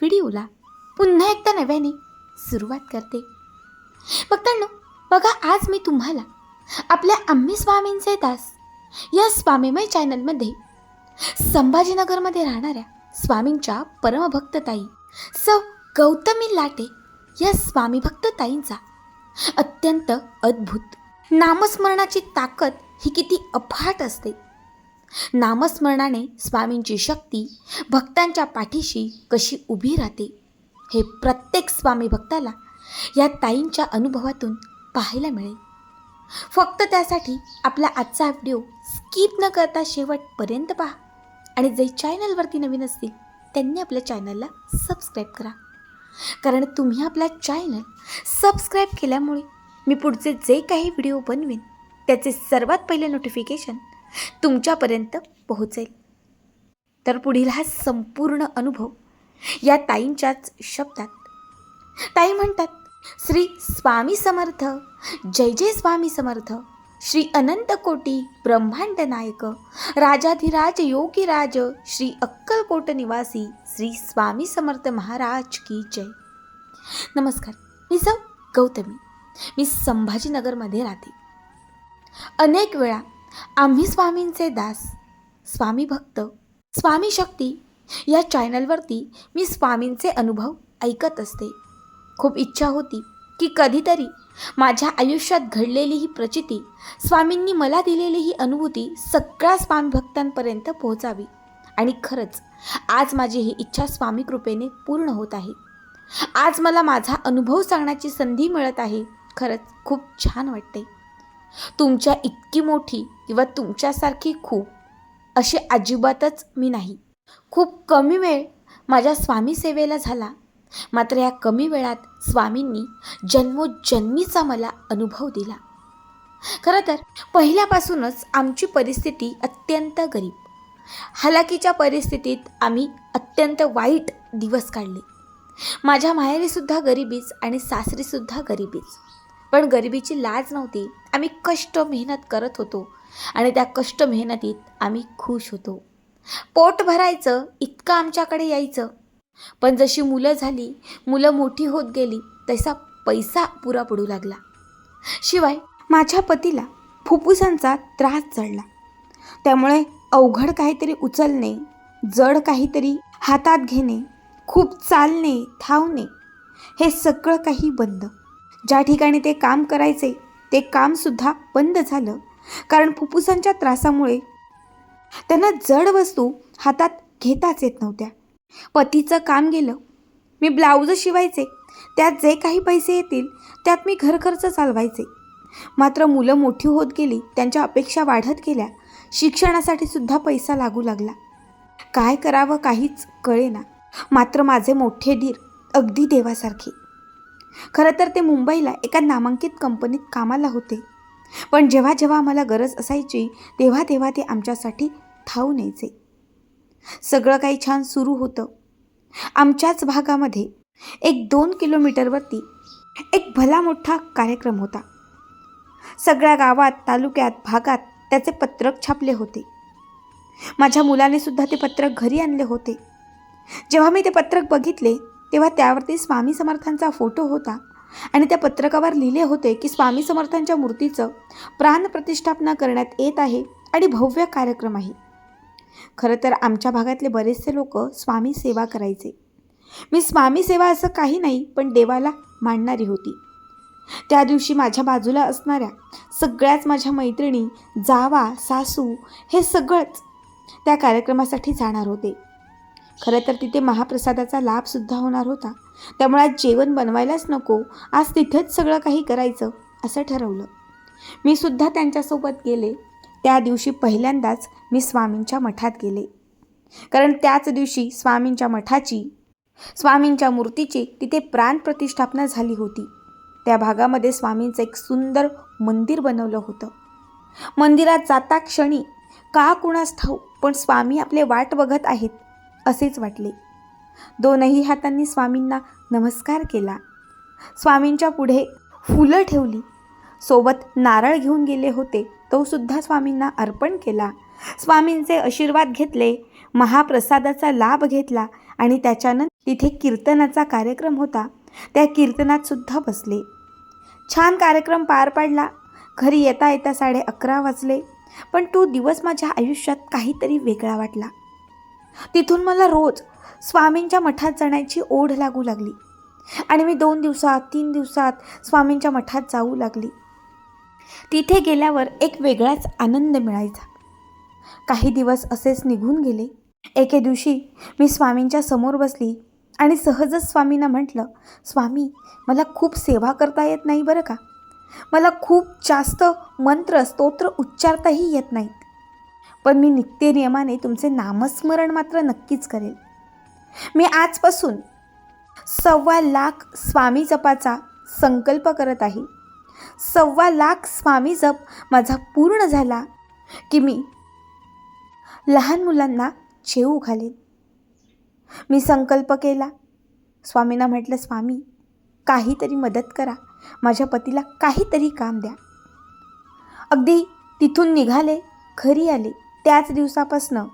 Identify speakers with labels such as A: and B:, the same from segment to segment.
A: व्हिडिओला पुन्हा एकदा नव्याने सुरुवात करते. भक्तांनो बघा आज मी तुम्हाला आपल्या आम्ही स्वामींचे दास या स्वामीमय चॅनलमध्ये संभाजीनगरमध्ये राहणाऱ्या स्वामींच्या परमभक्तताई सौ गौतमी लाटे या स्वामीभक्तताईंचा ताईंचा अत्यंत अद्भुत नामस्मरणाची ताकद ही किती अफाट असते. नामस्मरणाने स्वामींची शक्ती भक्तांच्या पाठीशी कशी उभी राहते हे प्रत्येक स्वामी भक्ताला या ताईंच्या अनुभवातून पाहायला मिळेल. फक्त त्यासाठी आपला आजचा व्हिडिओ स्किप न करता शेवटपर्यंत पहा आणि जे चॅनलवरती नवीन असतील त्यांनी आपल्या चॅनलला सबस्क्राईब करा. कारण तुम्ही आपला चॅनल सबस्क्राईब केल्यामुळे मी पुढचे जे काही व्हिडिओ बनवेन त्याचे सर्वात पहिले नोटिफिकेशन तुमच्यापर्यंत पोहोचेल. तर पुढील हा संपूर्ण अनुभव या ताईंच्याच शब्दात. ताई म्हणतात श्री स्वामी समर्थ जय जय स्वामी समर्थ श्री अनंत कोटी ब्रह्मांड नायक राजाधिराज योगीराज श्री अक्कलकोट निवासी श्री स्वामी समर्थ महाराज की जय. नमस्कार मी सौ गौतमी. मी संभाजीनगरमध्ये राहते. अनेक वेळा आम्ही स्वामींचे दास स्वामी भक्त स्वामी शक्ती. या चॅनलवरती मी स्वामींचे अनुभव ऐकत असते. खूप इच्छा होती की कधीतरी माझ्या आयुष्यात घडलेली ही प्रचिती स्वामींनी मला दिलेली ही अनुभूती सगळ्या स्वामी भक्तांपर्यंत पोहोचावी. आणि खरंच आज माझी ही इच्छा स्वामी कृपेने पूर्ण होत आहे. आज मला माझा अनुभव सांगण्याची संधी मिळत आहे. खरंच खूप छान वाटते. तुमच्या इतकी मोठी किंवा तुमच्यासारखी खूप अशी अजिबातच मी नाही. खूप कमी वेळ माझ्या स्वामी सेवेला झाला. मात्र या कमी वेळात स्वामींनी जन्मोजन्मीचा मला अनुभव दिला. खरं तर पहिल्यापासूनच आमची परिस्थिती अत्यंत गरीब. हालाकीच्या परिस्थितीत आम्ही अत्यंत वाईट दिवस काढले. माझ्या माहेरीसुद्धा गरिबीच आणि सासरीसुद्धा गरिबीच. पण गरिबीची लाज नव्हती. आम्ही कष्ट मेहनत करत होतो आणि त्या कष्ट मेहनतीत आम्ही खुश होतो. पोट भरायचं इतकं आमच्याकडे यायचं. पण जशी मुलं झाली मुलं मोठी होत गेली तसा पैसा पुरा पडू लागला. शिवाय माझ्या पतीला फुफ्फुसांचा त्रास चढला त्यामुळे अवघड काहीतरी उचलणे जड काहीतरी हातात घेणे खूप चालणे धावणे हे सगळं काही बंद. ज्या ठिकाणी ते काम करायचे ते कामसुद्धा बंद झालं. कारण फुफ्फुसांच्या त्रासामुळे त्यांना जड वस्तू हातात घेताच येत नव्हत्या. पतीचं काम गेलं. मी ब्लाऊज शिवायचे. त्यात जे काही पैसे येतील त्यात मी घरखर्च चालवायचे. मात्र मुलं मोठी होत गेली त्यांच्या अपेक्षा वाढत गेल्या. शिक्षणासाठी सुद्धा पैसा लागू लागला. काय करावं काहीच कळेना. मात्र माझे मोठे धीर अगदी देवासारखे. खरं तर ते मुंबईला एका नामांकित कंपनीत कामाला होते. पण जेव्हा जेव्हा आम्हाला गरज असायची तेव्हा तेव्हा ते आमच्यासाठी धावून यायचे सगळं काही छान सुरू होतं. आमच्याच भागामध्ये एक दोन किलोमीटरवरती एक भला मोठा कार्यक्रम होता. सगळ्या गावात तालुक्यात भागात त्याचे पत्रक छापले होते. माझ्या मुलाने सुद्धा ते पत्रक घरी आणले होते. जेव्हा मी ते पत्रक बघितले तेव्हा त्यावरती स्वामी समर्थांचा फोटो होता. आणि त्या पत्रकावर लिहिले होते की स्वामी समर्थांच्या मूर्तीचं प्राणप्रतिष्ठापना करण्यात येत आहे आणि भव्य कार्यक्रम आहे. खरं तर आमच्या भागातले बरेचसे लोक स्वामी सेवा करायचे. मी स्वामी सेवा असं काही नाही पण देवाला मांडणारी होती. त्या दिवशी माझ्या बाजूला असणाऱ्या सगळ्याच माझ्या मैत्रिणी जावा सासू हे सगळंच त्या कार्यक्रमासाठी जाणार होते. खरं तर तिथे महाप्रसादाचा लाभसुद्धा होणार होता. त्यामुळे आज जेवण बनवायलाच नको आज तिथेच सगळं काही करायचं असं ठरवलं. मी सुद्धा त्यांच्यासोबत गेले. त्या दिवशी पहिल्यांदाच मी स्वामींच्या मठात गेले. कारण त्याच दिवशी स्वामींच्या मठाची स्वामींच्या मूर्तीची तिथे प्राणप्रतिष्ठापना झाली होती. त्या भागामध्ये स्वामींचं एक सुंदर मंदिर बनवलं होतं. मंदिरात जाता क्षणी का कुणास ठाऊ पण स्वामी आपले वाट बघत आहेत. असेच वाटले. दोनही हातांनी स्वामींना नमस्कार केला. स्वामींच्या पुढे फुलं ठेवली. सोबत नारळ घेऊन गेले होते तो सुद्धा स्वामींना अर्पण केला. स्वामींचे आशीर्वाद घेतले महाप्रसादाचा लाभ घेतला आणि त्याच्यानंतर तिथे कीर्तनाचा कार्यक्रम होता. त्या कीर्तनात सुद्धा बसले. छान कार्यक्रम पार पाडला. घरी येता येता साडे अकरा वाजले पण तो दिवस माझ्या आयुष्यात काहीतरी वेगळा वाटला. तिथून मला रोज स्वामींच्या मठात जाण्याची ओढ लागू लागली. आणि मी दोन दिवसात तीन दिवसात स्वामींच्या मठात जाऊ लागली. तिथे गेल्यावर एक वेगळाच आनंद मिळायचा. काही दिवस असेच निघून गेले. एके दिवशी मी स्वामींच्या समोर बसली आणि सहजच स्वामींना म्हटलं स्वामी मला खूप सेवा करता येत नाही बरं का? मला खूप जास्त मंत्र स्तोत्र उच्चारताही येत नाही. पण मी नित्यनियमाने तुमचे नामस्मरण मात्र नक्कीच करेल. मी आजपासून सव्वा लाख स्वामी जपाचा संकल्प करत आहे. सव्वा लाख स्वामी जप माझा पूर्ण झाला की मी लहान मुलांना जेऊ घालेन. मी संकल्प केला. स्वामींना म्हटलं स्वामी काहीतरी मदत करा. माझ्या पतीला काहीतरी काम द्या. अगदी तिथून निघाले. घरी आले त्याच दिवसापासनं.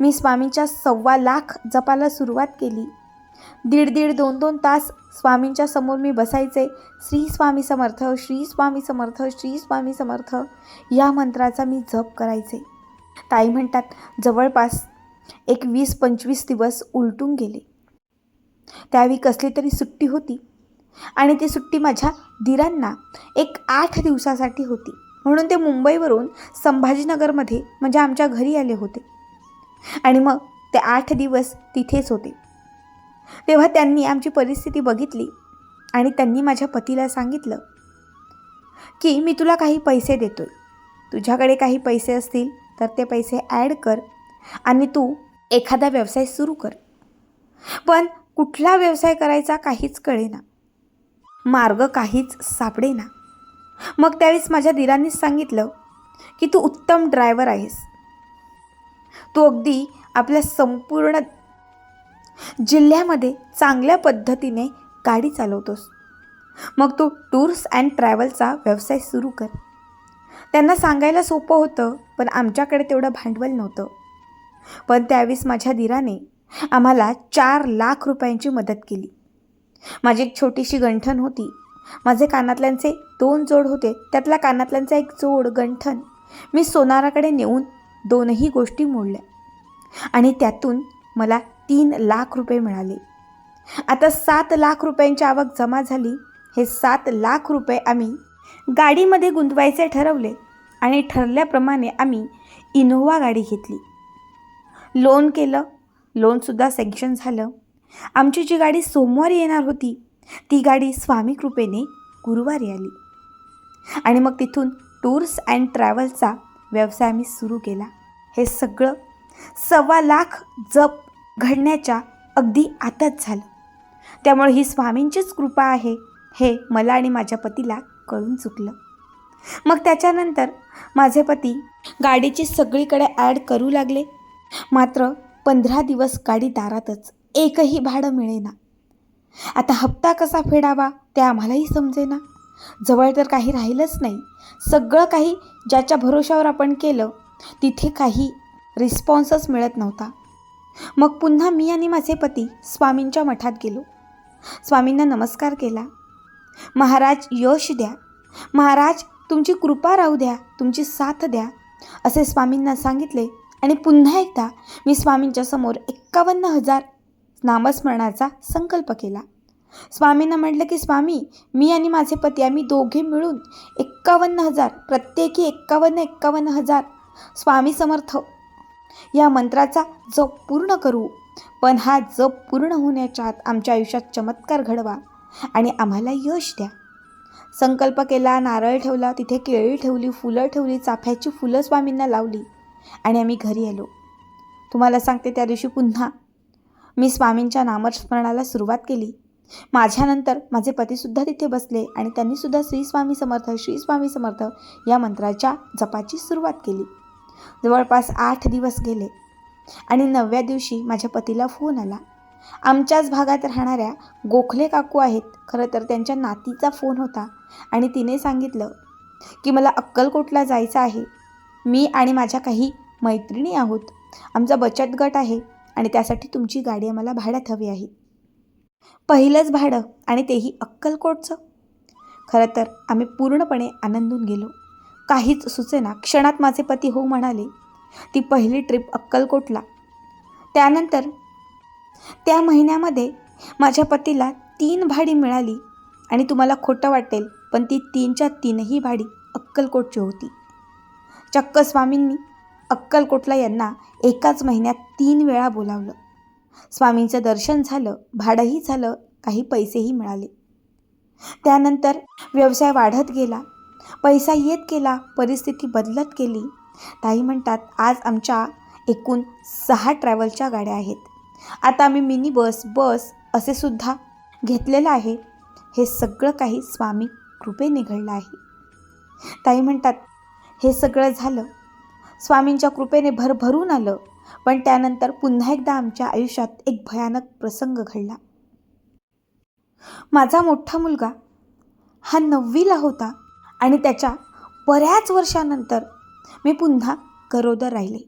A: मी स्वामींच्या सव्वा लाख जपाला सुरुवात केली. दीड दीड दोन दोन तास स्वामींच्या समोर मी बसायचे. श्री स्वामी समर्थ श्री स्वामी समर्थ श्री स्वामी समर्थ या मंत्राचा मी जप करायचे. ताई म्हणतात जवळपास एक वीस पंचवीस दिवस उलटून गेले. त्यावेळी कसली तरी सुट्टी होती. आणि ती सुट्टी माझ्या दिरांना एक आठ दिवसासाठी होती. म्हणून ते मुंबईवरून संभाजीनगरमध्ये म्हणजे आमच्या घरी आले होते. आणि मग ते आठ दिवस तिथेच होते. तेव्हा त्यांनी आमची परिस्थिती बघितली आणि त्यांनी माझ्या पतीला सांगितलं की मी तुला काही पैसे देतोय. तुझ्याकडे काही पैसे असतील तर ते पैसे ॲड कर आणि तू एखादा व्यवसाय सुरू कर. पण कुठला व्यवसाय करायचा काहीच कळेना. मार्ग काहीच सापडेना. मग त्यावेळेस माझ्या दिरांनीच सांगितलं की तू उत्तम ड्रायव्हर आहेस. तू अगदी आपल्या संपूर्ण जिल्ह्यामध्ये चांगल्या पद्धतीने गाडी चालवतोस. मग तू टूर्स अँड ट्रॅव्हलचा व्यवसाय सुरू कर. त्यांना सांगायला सोपं होतं पण आमच्याकडे तेवढं भांडवल नव्हतं. पण त्यावेळेस माझ्या दिराने आम्हाला चार लाख रुपयांची मदत केली. माझी एक छोटीशी गंठण होती. माझे कानातल्यांचे दोन जोड होते त्यातल्या कानातल्यांचा एक जोड गंठण मी सोनाराकडे नेऊन दोनही गोष्टी मोडल्या. आणि त्यातून मला तीन लाख रुपये मिळाले. आता सात लाख रुपयांची आवक जमा झाली. हे सात लाख रुपये आम्ही गाडीमध्ये गुंतवायचे ठरवले आणि ठरल्याप्रमाणे आम्ही इनोव्हा गाडी घेतली. लोन केलं. लोनसुद्धा सँक्शन झालं. आमची जी गाडी सोमवारी येणार होती ती गाडी स्वामी कृपेने गुरुवारी आली. आणि मग तिथून टूर्स अँड ट्रॅव्हलचा व्यवसाय मी सुरू केला. हे सगळं सव्वा लाख जप घडण्याच्या अगदी आताच झालं. त्यामुळे ही स्वामींचीच कृपा आहे हे मला आणि माझ्या पतीला कळून चुकलं. मग त्याच्यानंतर माझे पती गाडीची सगळीकडे ॲड करू लागले. मात्र पंधरा दिवस गाडी दारातच एकही भाडं मिळेना. आता हप्ता कसा फेडावा ते आम्हालाही समजेना. जवळ तर काही राहिलंच नाही. सगळं काही ज्याच्या भरोशावर आपण केलं तिथे काही रिस्पॉन्सच मिळत नव्हता. मग पुन्हा मी आणि माझे पती स्वामींच्या मठात गेलो. स्वामींना नमस्कार केला. महाराज यश द्या. महाराज तुमची कृपा राहू द्या. तुमची साथ द्या. असे स्वामींना सांगितले आणि पुन्हा एकदा मी स्वामींच्या समोर एक्कावन्न हजार नामस्मरणाचा संकल्प केला. स्वामींना म्हटलं की स्वामी मी आणि माझे पती आम्ही दोघे मिळून एक्कावन्न हजार प्रत्येकी एक्कावन्न एक्कावन्न हजार स्वामी समर्थ. या मंत्राचा जप पूर्ण करू. पण हा जप पूर्ण होण्याच्या आत आमच्या आयुष्यात चमत्कार घडवा आणि आम्हाला यश द्या. संकल्प केला नारळ ठेवला तिथे केळी ठेवली फुलं ठेवली चाफ्याची फुलं स्वामींना लावली आणि आम्ही घरी आलो. तुम्हाला सांगते त्या दिवशी पुन्हा मी स्वामींच्या नामस्मरणाला सुरुवात केली. माझ्यानंतर माझे पतीसुद्धा तिथे बसले आणि त्यांनीसुद्धा श्री स्वामी समर्थ श्री स्वामी समर्थ या मंत्राच्या जपाची सुरुवात केली. जवळपास आठ दिवस गेले आणि नवव्या दिवशी माझ्या पतीला फोन आला. आमच्याच भागात राहणाऱ्या गोखले काकू आहेत. खरं तर त्यांच्या नातीचा फोन होता आणि तिने सांगितलं की मला अक्कलकोटला जायचं आहे. मी आणि माझ्या काही मैत्रिणी आहोत. आमचा बचत गट आहे. आणि त्यासाठी तुमची गाडी आम्हाला भाड्यात हवी आहे. पहिलंच भाडं आणि तेही अक्कलकोटचं. खरं तर आम्ही पूर्णपणे आनंदून गेलो. काहीच सुचेना क्षणात माझे पती हो म्हणाले ती पहिली ट्रिप अक्कलकोटला. त्यानंतर त्या महिन्यामध्ये माझ्या पतीला तीन भाडी मिळाली आणि तुम्हाला खोटं वाटेल पण ती तीनच्या तीनही भाडी अक्कलकोटची होती. चक्क स्वामींनी अक्कलकोटला यांना एकाच महिन्यात तीन वेळा बोलावलं. स्वामींचं दर्शन झालं भाडंही झालं काही पैसेही मिळाले. त्यानंतर व्यवसाय वाढत गेला. पैसा येत गेला परिस्थिती बदलत गेली. ताई म्हणतात आज आमच्या एकूण सहा ट्रॅव्हलच्या गाड्या आहेत. आता आम्ही मिनी बस बस असे सुद्धा घेतलेलं आहे. हे सगळं काही स्वामी कृपेने घडलं आहे. ताई म्हणतात हे सगळं झालं. स्वामींच्या कृपेने भरभरून आलं. पण त्यानंतर पुन्हा एकदा आमच्या आयुष्यात एक भयानक प्रसंग घडला. माझा मोठा मुलगा हा नववीला होता आणि त्याच्या बऱ्याच वर्षानंतर मी पुन्हा गरोदर राहिले.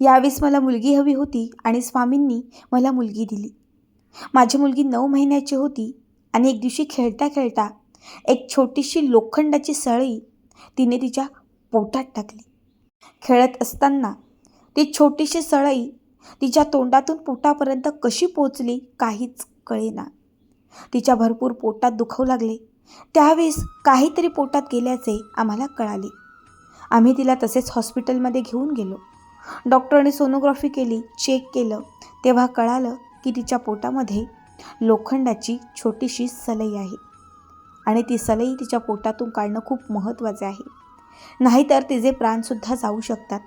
A: यावेळेस मला मुलगी हवी होती आणि स्वामींनी मला मुलगी दिली. माझी मुलगी नऊ महिन्याची होती आणि एक दिवशी खेळता खेळता एक छोटीशी लोखंडाची सळी तिने तिच्या पोटात टाकली. खेळत असताना ती छोटीशी सळई तिच्या तोंडातून पोटापर्यंत कशी पोचली काहीच कळेना. तिच्या भरपूर पोटात दुखवू लागले. त्यावेळेस काहीतरी पोटात गेल्याचे आम्हाला कळाले. आम्ही तिला तसेच हॉस्पिटलमध्ये घेऊन गेलो. डॉक्टरने सोनोग्राफी केली चेक केलं. तेव्हा कळालं की तिच्या पोटामध्ये लोखंडाची छोटीशी सलई आहे आणि ती सलई तिच्या पोटातून काढणं खूप महत्त्वाचे आहे. नाहीतर तिचे प्राणसुद्धा जाऊ शकतात.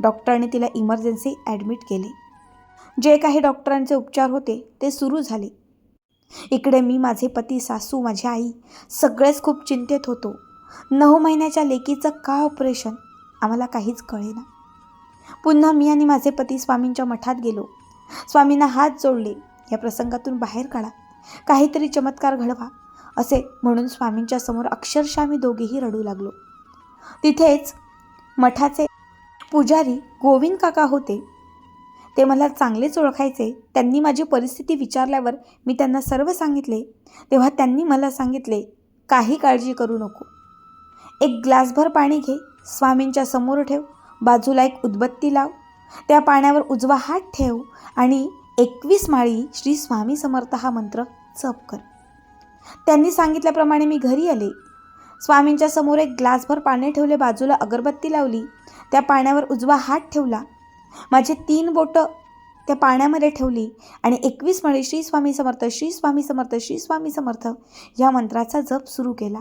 A: डॉक्टरने तिला इमर्जन्सी ॲडमिट केले. जे काही डॉक्टरांचे उपचार होते ते सुरू झाले. इकडे मी माझे पती सासू माझी आई सगळेच खूप चिंतेत होतो. नऊ महिन्याच्या लेकीचं का ऑपरेशन? आम्हाला काहीच कळेना. पुन्हा मी आणि माझे पती स्वामींच्या मठात गेलो. स्वामींना हात जोडले. या प्रसंगातून बाहेर काढा. काहीतरी चमत्कार घडवा असे म्हणून स्वामींच्या समोर अक्षरशः मी दोघेही रडू लागलो. तिथेच मठाचे पुजारी गोविंद काका होते. ते मला चांगलेच ओळखायचे. त्यांनी माझी परिस्थिती विचारल्यावर मी त्यांना सर्व सांगितले. तेव्हा त्यांनी मला सांगितले काही काळजी करू नको. एक ग्लासभर पाणी घे. स्वामींच्या समोर ठेव. बाजूला एक उदबत्ती लाव. त्या पाण्यावर उजवा हात ठेव आणि एकवीस माळी श्री स्वामी समर्थ हा मंत्र जप कर. त्यांनी सांगितल्याप्रमाणे मी घरी आले. स्वामींच्या समोर एक ग्लासभर पाणी ठेवले बाजूला अगरबत्ती लावली. त्या पाण्यावर उजवा हात ठेवला. माझे तीन बोटं त्या पाण्यामध्ये ठेवली आणि एकवीस माळी श्री स्वामी समर्थ श्री स्वामी समर्थ श्री स्वामी समर्थ या मंत्राचा जप सुरू केला.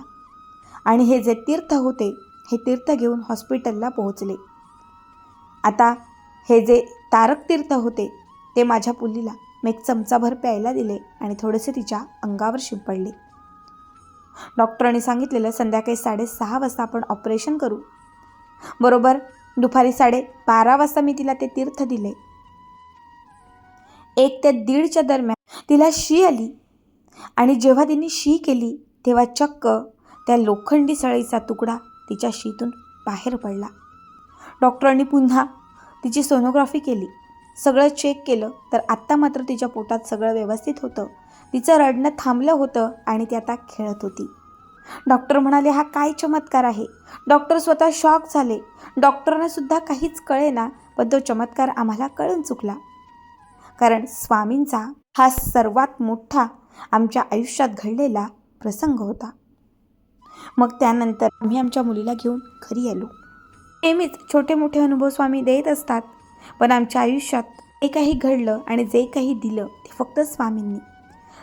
A: आणि हे जे तीर्थ होते हे तीर्थ घेऊन हॉस्पिटलला पोहोचले. आता हे जे तारक तीर्थ होते ते माझ्या पुलीला मी एक चमचाभर प्यायला दिले आणि थोडेसे तिच्या अंगावर शिंपडले. डॉक्टरांनी सांगितलेलं संध्याकाळी साडेसहा वाजता आपण ऑपरेशन करू. बरोबर? दुपारी साडे बारा वाजता मी तिला ते तीर्थ दिले. एक ते दीडच्या दरम्यान तिला शी आली. आणि जेव्हा तिने शी केली तेव्हा चक्क त्या लोखंडी सळईचा तुकडा तिच्या शीतून बाहेर पडला. डॉक्टरांनी पुन्हा तिची सोनोग्राफी केली. सगळं चेक केलं तर आत्ता मात्र तिच्या पोटात सगळं व्यवस्थित होतं. तिचं रडणं थांबलं होतं आणि ती आता खेळत होती. डॉक्टर म्हणाले हा काय चमत्कार आहे? डॉक्टर स्वतः शॉक झाले. डॉक्टरांनासुद्धा काहीच कळेना पण तो चमत्कार आम्हाला कळून चुकला. कारण स्वामींचा हा सर्वात मोठा आमच्या आयुष्यात घडलेला प्रसंग होता. मग त्यानंतर आम्ही आमच्या मुलीला घेऊन घरी आलो. नेहमीच छोटे मोठे अनुभव स्वामी देत असतात. पण आमच्या आयुष्यात जे काही घडलं आणि जे काही दिलं ते फक्त स्वामींनी.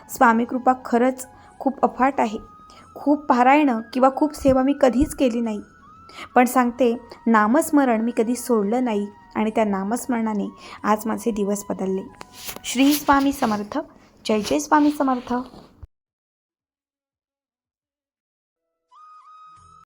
A: स्वामी कृपा खरंच खूप अफाट आहे. खूप पारायणं किंवा खूप सेवा मी कधीच केली नाही. पण सांगते नामस्मरण मी कधी सोडलं नाही आणि त्या नामस्मरणाने आज माझे दिवस बदलले. श्री स्वामी समर्थ. जय जय स्वामी समर्थ.